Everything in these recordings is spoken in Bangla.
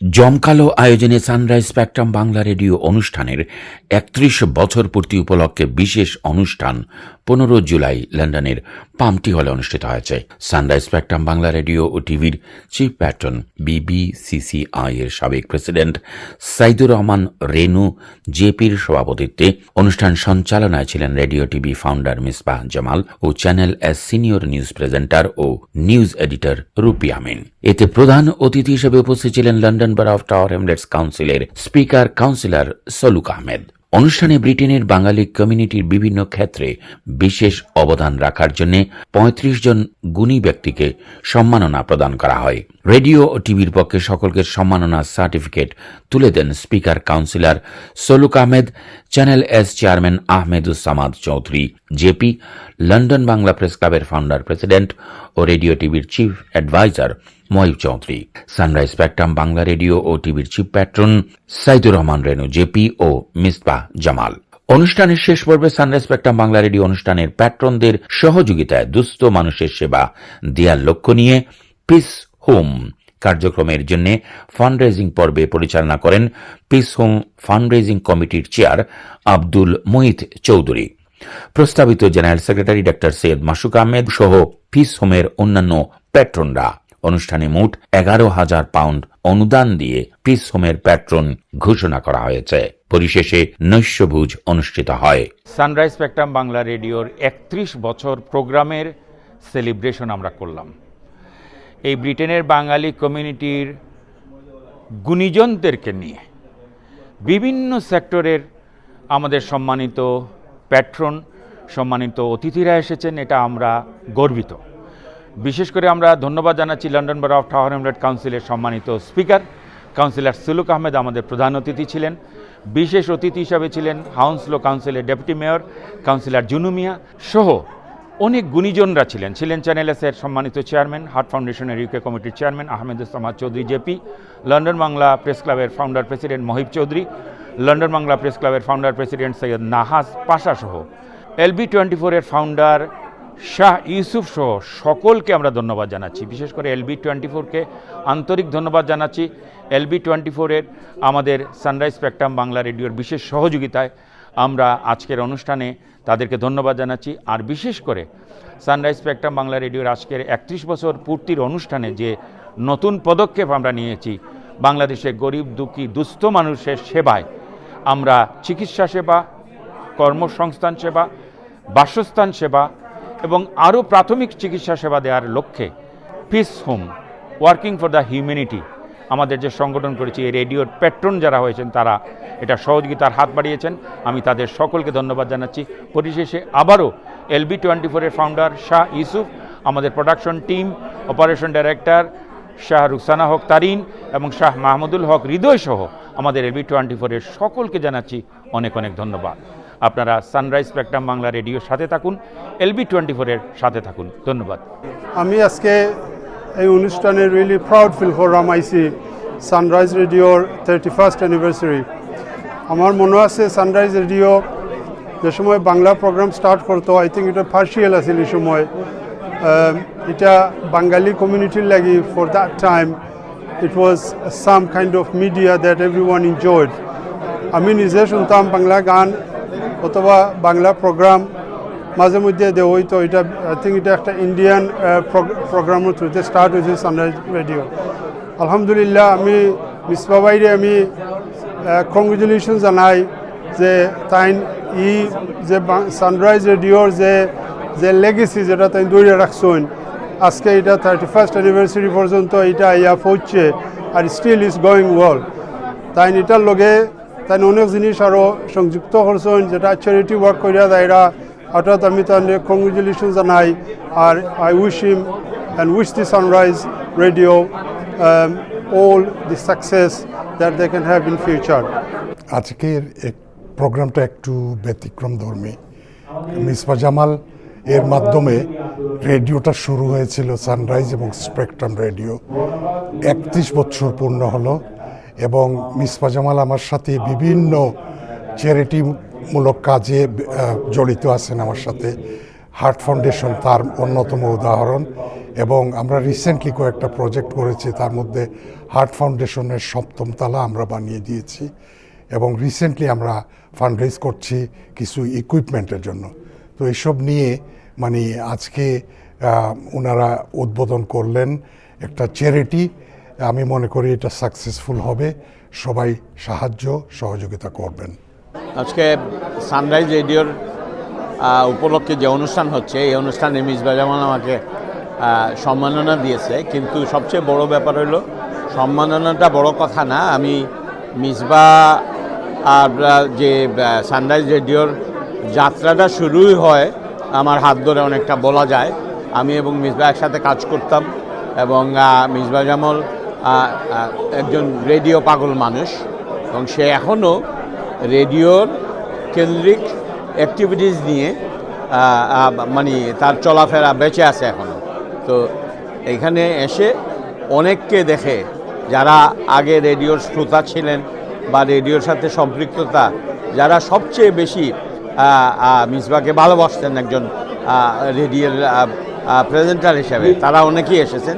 জমকালো আয়োজনে সানরাইজ স্পেকট্রাম বাংলা রেডিও অনুষ্ঠানের একত্রিশ বছর পূর্তি উপলক্ষে বিশেষ অনুষ্ঠান পনেরো জুলাই লন্ডনের পামটি হলে অনুষ্ঠিত হয়েছে। সানরাইজ স্পেকট্রাম বাংলা রেডিও ও টিভির চিফ প্যাট্রন বিবিসিসিআই এর সাবেক প্রেসিডেন্ট সাইদুর রহমান রেনু জেপির সভাপতিত্বে অনুষ্ঠান সঞ্চালনায় ছিলেন radio TV founder Misbah Jamal ও Channel S senior news presenter ও নিউজ এডিটর রুপি আমিন। এতে প্রধান অতিথি হিসেবে উপস্থিত ছিলেন London borough of Tower Hamlets কাউন্সিলের স্পিকার কাউন্সিলর সলুক আহমেদ অনুষ্ঠানে ব্রিটেনের বাঙালি কমিউনিটির বিভিন্ন ক্ষেত্রে বিশেষ অবদান রাখার জন্য ৩৫ জন গুণী ব্যক্তিকে সম্মাননা প্রদান করা হয়। রেডিও ও টিভির পক্ষে সকলকে সম্মাননা সার্টিফিকেট তুলে দেন speaker councillor Saluk Ahmed Channel S chairman Ahmedusamad Chowdhury JP London Bangla press ক্লাবের ফাউন্ডার প্রেসিডেন্ট ও রেডিও টিভির chief adviser Mohib Chowdhury. Sunrise Spectrum Bangla radio ও টিভির chief patron Saidur Rahman Renu JP ও মিসবাহ জামাল। অনুষ্ঠানের শেষ পর্বে সানরাইজ স্পেকট্রাম বাংলা রেডিও অনুষ্ঠানের প্যাট্রনদের সহযোগিতায় দুস্থ মানুষের সেবা দেওয়ার লক্ষ্য নিয়ে পিস হোম কার্যক্রমের জন্য ফান্ড রেজিং পর্বে পরিচালনা করেন পিস হোম ফান্ড রেজিং কমিটির চেয়ার আব্দুল মোহিত চৌধুরী। প্রস্তাবিত general secretary doctor Syed Masuk Ahmed সহ পিস হোমের অন্যান্য প্যাট্রনরা। অনুষ্ঠানে মোট এগারো হাজার পাউন্ড অনুদান দিয়ে পিস হোমের প্যাট্রন ঘোষণা করা হয়েছে। পরিশেষে নৈশভোজ অনুষ্ঠিত হয়। সানরাইজ স্পেকট্রাম বাংলা রেডিওর একত্রিশ বছর প্রোগ্রামের সেলিব্রেশন আমরা করলাম। এই ব্রিটেনের বাঙালি কমিউনিটির গুণীজনদেরকে নিয়ে বিভিন্ন সেক্টরের আমাদের সম্মানিত প্যাট্রন, সম্মানিত অতিথিরা এসেছেন, এটা আমরা গর্বিত। বিশেষ করে আমরা ধন্যবাদ জানাচ্ছি London borough of Tower Hamlet কাউন্সিলের সম্মানিত স্পিকার। কাউন্সিলর সুলুক আহমেদ আমাদের প্রধান অতিথি ছিলেন। বিশেষ অতিথি হিসাবে ছিলেন হাউন্সলো কাউন্সিলের ডেপুটি মেয়র কাউন্সিলর জুনুমিয়া সহ অনেক গুণীজনরা ছিলেন। ছিলেন চ্যানেল এসের সম্মানিত চেয়ারম্যান হার্ট ফাউন্ডেশনের ইউকে কমিটির chairman Ahmeduzzaman Chowdhury JP London Bangla press ক্লাবের founder president Mohib Chowdhury London Bangla press ক্লাবের ফাউন্ডার প্রেসিডেন্ট সৈয়দ নাহাজ পাশা সহ। এলবি টোয়েন্টি ফোরের ফাউন্ডার শাহ ইউসুফ সহ সকলকে আমরা ধন্যবাদ জানাচ্ছি। বিশেষ করে এলবি টোয়েন্টি ফোরকে আন্তরিক ধন্যবাদ জানাচ্ছি। এলবি টোয়েন্টি ফোরের আমাদের সানরাইজ স্পেকট্রাম বাংলা রেডিওর বিশেষ সহযোগিতায় আমরা আজকের অনুষ্ঠানে তাদেরকে ধন্যবাদ জানাচ্ছি। আর বিশেষ করে সানরাইজ স্পেকট্রাম বাংলা রেডিওর আজকের একত্রিশ বছর পূর্তির অনুষ্ঠানে যে নতুন পদক্ষেপ আমরা নিয়েছি, বাংলাদেশে গরিব, দুঃখী, দুস্থ মানুষের সেবায় আমরা চিকিৎসা সেবা, কর্মসংস্থান সেবা, বাসস্থান সেবা এবং আরও প্রাথমিক চিকিৎসা সেবা দেওয়ার লক্ষ্যে Peace Home, working for the humanity আমাদের যে সংগঠন করেছি, এই রেডিওর প্যাট্রন যারা হয়েছেন, তারা এটা সহযোগিতার হাত বাড়িয়েছেন। আমি তাদের সকলকে ধন্যবাদ জানাচ্ছি। পরিশেষে আবারও এলবি টোয়েন্টি ফোরের ফাউন্ডার শাহ ইউসুফ, আমাদের production team operation director Shah Ruksana Haque Tarin এবং শাহ মাহমুদুল হক হৃদয় সহ আমাদের এলবি টোয়েন্টি ফোরের সকলকে জানাচ্ছি অনেক অনেক ধন্যবাদ। আপনারা সানরাইজ স্পেকট্রাম বাংলা রেডিওর সাথে থাকুন, এলবি টোয়েন্টি ফোরের সাথে থাকুন। ধন্যবাদ। আমি আজকে এই অনুষ্ঠানে রিয়েলি প্রাউড ফিল করলাম আইসি সানরাইজ রেডিওর থার্টি ফার্স্ট অ্যানিভার্সারি আমার মনে আছে সানরাইজ রেডিও যে সময় বাংলা প্রোগ্রাম স্টার্ট করতো আই থিঙ্ক এটা পার্সিয়াল আছিল এই সময়। এটা বাঙালি কমিউনিটির লাগি for that time it was some kind of media that everyone enjoyed আমি নিজে শুনতাম বাংলা গান অথবা বাংলা প্রোগ্রাম মাঝে মধ্যে দেওয়া হইতো। এটা আই থিঙ্ক এটা একটা ইন্ডিয়ান প্রোগ্রামের থ্রুতে স্টার্ট হয়েছে সানরাইজ রেডিও আলহামদুলিল্লাহ, আমি মিসবা বাইরে আমি কংগ্রেচুলেশন জানাই যে তাই ই যে সানরাইজ রেডিওর যে যে লেগেসি যেটা তাই দৌড়ে রাখছেন আজকে এটা থার্টি ফার্স্ট অ্যানিভার্সারি পর্যন্ত এটা ইয়া পৌঁছে, আর স্টিল ইজ গোয়িং ওয়াল তাই এটার লগে তাই অনেক জিনিস আরও সংযুক্ত করছেন যেটা চ্যারিটি ওয়ার্ক করিয়া তাইরা অর্থাৎ আমি তার কংগ্রেচুলেশন জানাই, আর I wish him and wish the Sunrise radio all the success that they can have in future আজকের প্রোগ্রামটা একটু ব্যতিক্রম ধর্মী। মিসবা জামাল এর মাধ্যমে রেডিওটা শুরু হয়েছিল, সানরাইজ এবং স্পেকট্রাম রেডিও। একত্রিশ বছর পূর্ণ হলো। এবং মিসবা জামাল আমার সাথে বিভিন্ন চ্যারিটিমূলক কাজে জড়িত আছেন আমার সাথে। হার্ট ফাউন্ডেশন তার অন্যতম উদাহরণ এবং আমরা রিসেন্টলি কয়েকটা প্রজেক্ট করেছি, তার মধ্যে হার্ট ফাউন্ডেশনের সপ্তম তালা আমরা বানিয়ে দিয়েছি এবং রিসেন্টলি আমরা ফান্ড রেজ করছি কিছু ইকুইপমেন্টের জন্য। তো এইসব নিয়ে মানে আজকে ওনারা উদ্বোধন করলেন একটা চ্যারিটি আমি মনে করি এটা সাকসেসফুল হবে। সবাই সাহায্য, সহযোগিতা করবেন। আজকে সানরাইজ রেডিওর উপলক্ষে যে অনুষ্ঠান হচ্ছে, এই অনুষ্ঠানে মিসবা জামান আমাকে সম্মাননা দিয়েছে। কিন্তু সবচেয়ে বড় ব্যাপার হলো, সম্মাননাটা বড় কথা না। আমি মিসবা আর যে সানরাইজ রেডিওর যাত্রাটা শুরুই হয়, আমার হাত ধরে অনেকটা বলা যায়। আমি এবং মিসবা একসাথে কাজ করতাম এবং মিসবা জামল একজন রেডিও পাগল মানুষ এবং সে এখনও রেডিওর কেন্দ্রিক অ্যাক্টিভিটিস নিয়ে মানে তার চলাফেরা বেঁচে আছে এখনও। তো এখানে এসে অনেককে দেখে যারা আগে রেডিওর শ্রোতা ছিলেন বা রেডিওর সাথে সম্পৃক্ততা, যারা সবচেয়ে বেশি মিসবাকে ভালোবাসতেন একজন রেডিওর প্রেজেন্টার হিসেবে, তারা অনেকেই এসেছেন।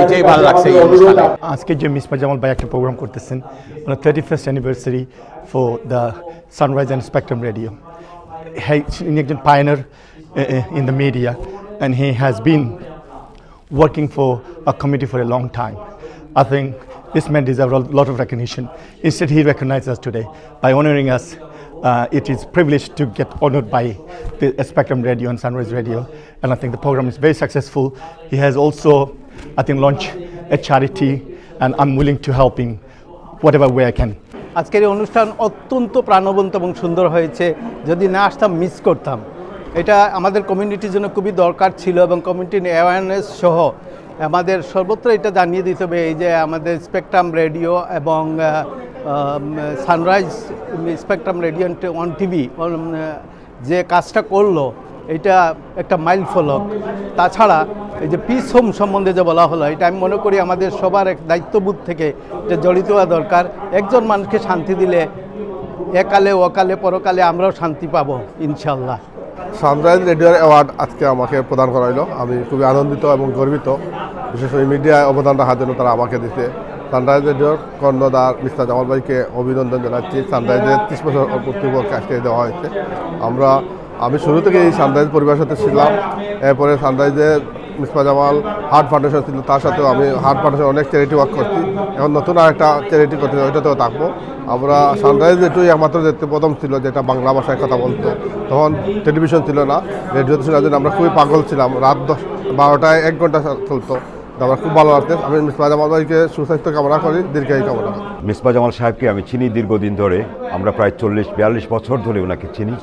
এটাই ভালো লাগছে এই অনুষ্ঠানে আজকে যে মিসবা জামাল ভাই একটা প্রোগ্রাম করতেছেন on thirty first anniversary for the Sunrise and Spectrum Radio ইনি একজন pioneer in the media and he has been working for a committee for a long time. I think this man deserves a lot of recognition. Instead, he recognized us today by honoring us. Uh, it is privileged to get honored by the Spectrum Radio and Sunrise Radio, and I think the program is very successful. He has also, I think, launched a charity, and I'm willing to help him whatever way I can. আজকের এই অনুষ্ঠান অত্যন্ত প্রাণবন্ত এবং সুন্দর হয়েছে যদি না আসতাম মিস করতাম এটা আমাদের কমিউনিটির জন্য খুবই দরকার ছিল এবং কমিউনিটির অ্যাওয়ারনেস সহ আমাদের সর্বত্র এটা জানিয়ে দিতে হবে, এই যে আমাদের স্পেকট্রাম রেডিও এবং Sunrise Spectrum radio on TV যে কাজটা করল, এটা একটা মাইল ফলক তাছাড়া এই যে পিস হোম সম্বন্ধে যে বলা হলো, এটা আমি মনে করি আমাদের সবার এক দায়িত্ববোধ থেকে এটা জড়িত হওয়া দরকার। একজন মানুষকে শান্তি দিলে একালে ওকালে পরকালে আমরাও শান্তি পাবো ইনশাল্লাহ সানরাইজ রেডিওর অ্যাওয়ার্ড আজকে আমাকে প্রদান করা হলো আমি খুবই আনন্দিত এবং গর্বিত। বিশেষ করে মিডিয়ায় অবদান রাখার জন্য তারা আমাকে দিতে সানরাইজ রেডিওর কর্ণদার মিস্টার জামাল ভাইকে অভিনন্দন জানাচ্ছি। সানরাইজের ত্রিশ বছর কর্তৃপক্ষকে আজকে দেওয়া হয়েছে। আমরা, আমি শুরু থেকে এই সানরাইজ পরিবারের সাথে ছিলাম। এরপরে সানরাইজের মিসপা জামাল, হার্ট ফাউন্ডেশন ছিল, তার সাথেও আমি হার্ট ফাউন্ডেশন অনেক চ্যারিটি ওয়ার্ক করছি। এখন নতুন আর একটা চ্যারিটি করতে ওইটাতেও থাকব। আমরা সানরাইজ এটুই একমাত্র যেতে প্রথম ছিল, যেটা বাংলা ভাষায় কথা বলতো। তখন টেলিভিশন ছিল না রেডিওতে শোনার জন্য আমরা খুবই পাগল ছিলাম। রাত দশ, বারোটায় এক ঘণ্টা চলতো। আমার খুব ভালো লাগছে আমি মিসপা জামাল ভাইকে সুস্বাস্থ্য কামনা করি, দীর্ঘায়ু কামনা মিসবা জামাল সাহেবকে আমি চিনি দীর্ঘদিন ধরে। আমরা প্রায় চল্লিশ, বিয়াল্লিশ বছর ধরে ওনাকে চিনি।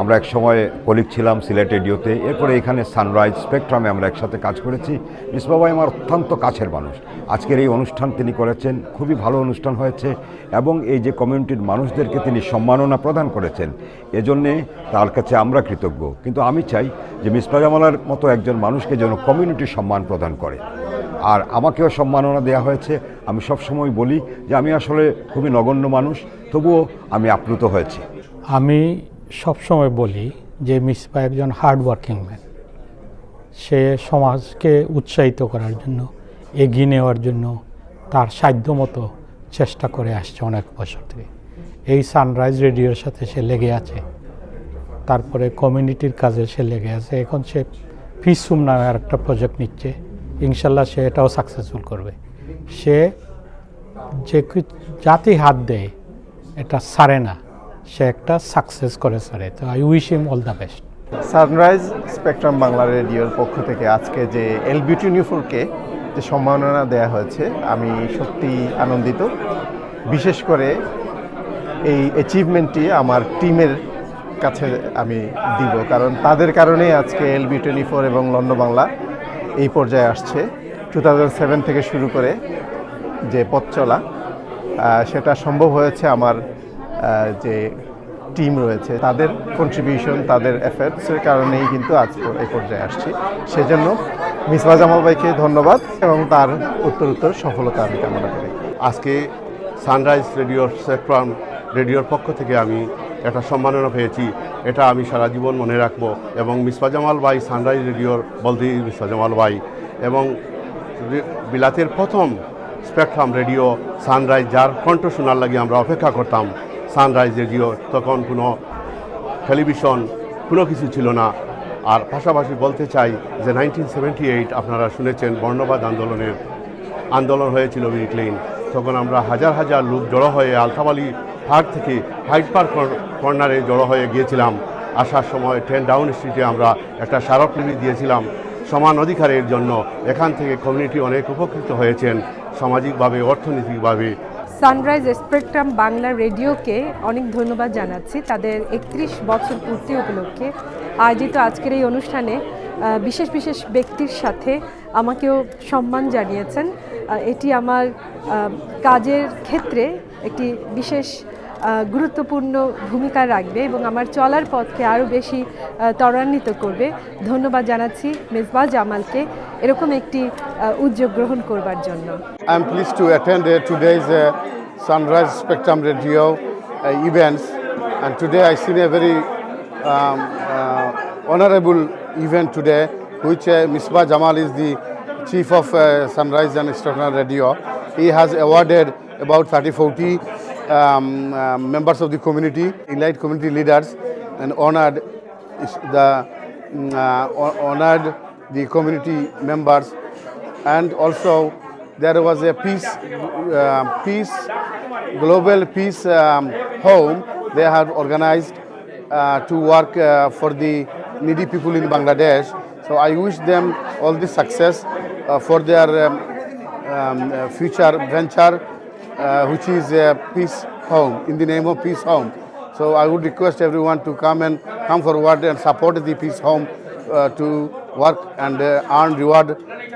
আমরা এক সময় কলিগ ছিলাম সিলেট রেডিওতে। এরপরে এখানে সানরাইজ স্পেকট্রামে আমরা একসাথে কাজ করেছি। মিসবা ভাই আমার অত্যন্ত কাছের মানুষ। আজকের এই অনুষ্ঠান তিনি করেছেন, খুবই ভালো অনুষ্ঠান হয়েছে এবং এই যে কমিউনিটির মানুষদেরকে তিনি সম্মাননা প্রদান করেছেন, এজন্যে তার কাছে আমরা কৃতজ্ঞ। কিন্তু আমি চাই যে মিসবা জামালের মতো একজন মানুষকে যেন কমিউনিটি সম্মান প্রদান করে। আর আমাকেও সম্মাননা দেওয়া হয়েছে। আমি সবসময় বলি যে আমি আসলে খুবই নগণ্য মানুষ, তবুও আমি আপ্লুত হয়েছি। আমি সবসময় বলি যে মিসবা একজন হার্ড ওয়ার্কিং ম্যান সে সমাজকে উৎসাহিত করার জন্য, এগিয়ে নেওয়ার জন্য তার সাধ্যমতো চেষ্টা করে আসছে অনেক বছর থেকে এই সানরাইজ রেডিওর সাথে সে লেগে আছে। তারপরে কমিউনিটির কাজে সে লেগে আছে। এখন সে ফিসুম নামে আর একটা প্রজেক্ট নিচ্ছে। ইনশাল্লাহ সে এটাও সাকসেসফুল করবে। সে যে জাতি হাত দেয়, এটা সারে না। সে একটা সাকসেস করে সারে। তো I wish him all the best Sunrise Spectrum Bangla রেডিওর পক্ষ থেকে আজকে যে এল বিউটি নিউফুরকে যে সম্মাননা দেওয়া হয়েছে, আমি সত্যি আনন্দিত। বিশেষ করে এই অ্যাচিভমেন্টটি আমার টিমের কাছে আমি দিব। কারণ তাদের কারণেই আজকে এল বি টোয়েন্টি ফোর এবং লন্ডন বাংলা এই পর্যায়ে আসছে টু সেভেন থেকে শুরু করে যে পথ চলা সেটা সম্ভব হয়েছে আমার যে টিম রয়েছে, তাদের কন্ট্রিবিউশন তাদের এফেক্টসের কারণেই কিন্তু আজ এই পর্যায়ে আসছি। সেজন্য মিসবা জামাল ভাইকে ধন্যবাদ এবং তার উত্তর উত্তর সফলতা আমি কামনা করি। আজকে সানরাইজ রেডিওর স্পেকট্রাম রেডিওর পক্ষ থেকে আমি একটা সম্মাননা পেয়েছি। এটা আমি সারা জীবন মনে রাখব। এবং মিসফা জামাল ভাই, সানরাইজ রেডিওর বলতে মিসফা জামাল ভাই। এবং বিলাতের প্রথম স্পেকট্রাম রেডিও সানরাইজ, যার কণ্ঠ শোনার লাগে আমরা অপেক্ষা করতাম। সানরাইজ রেডিও তখন কোনো টেলিভিশন কোনো কিছু ছিল না। আর পাশাপাশি বলতে চাই যে নাইনটিন সেভেন্টি এইট আপনারা শুনেছেন, বর্ণবাদ আন্দোলনের আন্দোলন হয়েছিল উইকলেন তখন আমরা হাজার হাজার লোক জড়ো হয়ে আলতাবালি পার্ক থেকে হাইট পার্ক কর্নারে জড়ো হয়ে গিয়েছিলাম। আসার সময় ট্রেন ডাউন স্ট্রিটে আমরা একটা স্মারকলিপি দিয়েছিলাম। সমান অধিকারের জন্য এখান থেকে কমিউনিটি অনেক উপকৃত হয়েছেন। সামাজিকভাবে, অর্থনৈতিকভাবে। সানরাইজ স্পেকট্রাম বাংলা রেডিওকে অনেক ধন্যবাদ জানাচ্ছি। তাদের একত্রিশ বছর পূর্তি উপলক্ষে আয়োজিত আজকের এই অনুষ্ঠানে বিশেষ বিশেষ ব্যক্তির সাথে আমাকেও সম্মান জানিয়েছেন। এটি আমার কাজের ক্ষেত্রে একটি বিশেষ গুরুত্বপূর্ণ ভূমিকা রাখবে এবং আমার চলার পথকে আরও বেশি ত্বরান্বিত করবে। ধন্যবাদ জানাচ্ছি মেজবা জামালকে। এরকম একটি উদ্যোগ গ্রহণ করবার জন্য। I am to attend today Sunrise Spectrum radio events today I seen honourable event today which Misbah Jamal is the chief of Sunrise and stational radio he has awarded about thirty forty um, uh, members of the community, elite community leaders, and honored the mm, uh, honored the community members and also there was a peace, uh, peace, global peace um, home. They had organized uh, to work uh, for the needy people in Bangladesh. So I wish them all the success uh, for their um, um, uh, future venture, which is a peace home in the name of peace home. So I would request everyone to come and come forward and support the peace home uh, to work and uh, earn reward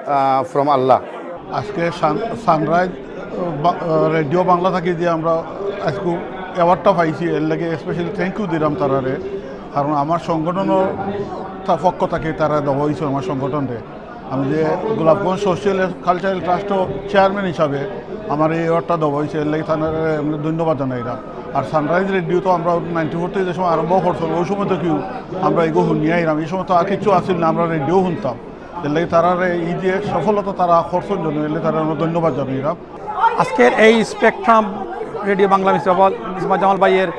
uh, from Allah. আজকে সান- সানরাইজ রেডিও বাংলা থাকি যে আমরা আজকে অ্যাওয়ার্ডটা পাইছি এর লাগে স্পেশালি থ্যাংক ইউ দিলাম তারারে কারণ আমার সংগঠনের পক্ষ থেকে তারা দেওয়া হয়েছে আমার সংগঠনরে আমি যে গোলাপগঞ্জ সোশ্যাল কালচারাল ট্রাস্টও চেয়ারম্যান হিসাবে আমার এই অ্যাওয়ার্ডটা দেওয়া হয়েছে এর লাগে তারা ধন্যবাদ জানাই এরা আর সানরাইজ রেডিও তো আমরা নাইনটি ফোর থেকে যে সময় আরম্ভ করছিল ওই সময় তো কেউ আমরা এগো শুনিয়ে আইলাম, এই সময় তো আর কিছু আসিল না, আমরা রেডিও শুনতাম। এর লাগে তারা এই যে সফলতা তারা খরচের জন্য এলে তারা আমরা ধন্যবাদ জানাইলাম আজকের এই স্পেকট্রাম রেডিও বাংলা মিসবা জামাল ভাইয়ের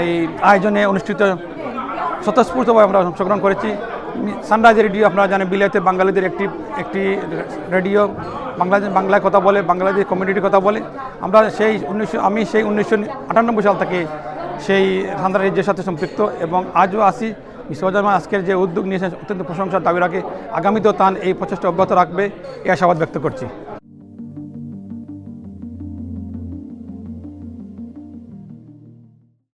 এই আয়োজনে অনুষ্ঠিত স্বতঃস্ফূর্তভাবে আমরা অংশগ্রহণ করেছি। সানরাইজ রেডিও, আপনারা জানেন, বিলাতে বাঙালিদের একটি একটি রেডিও, বাংলা, বাংলায় কথা বলে, বাংলাদেশ কমিউনিটির কথা বলে। আমরা সেই উনিশশো, আমি সেই উনিশশো আটানব্বই সাল থেকে সেই সান্দ্রা রেডিওর সাথে সম্পৃক্ত এবং আজও আসি বিশ্বজামা আজকের যে উদ্যোগ নিয়েছেন, অত্যন্ত প্রশংসার দাবি রাখে। আগামীতেও তান এই প্রচেষ্টা অব্যাহত রাখবে, এই আশাবাদ ব্যক্ত করছি।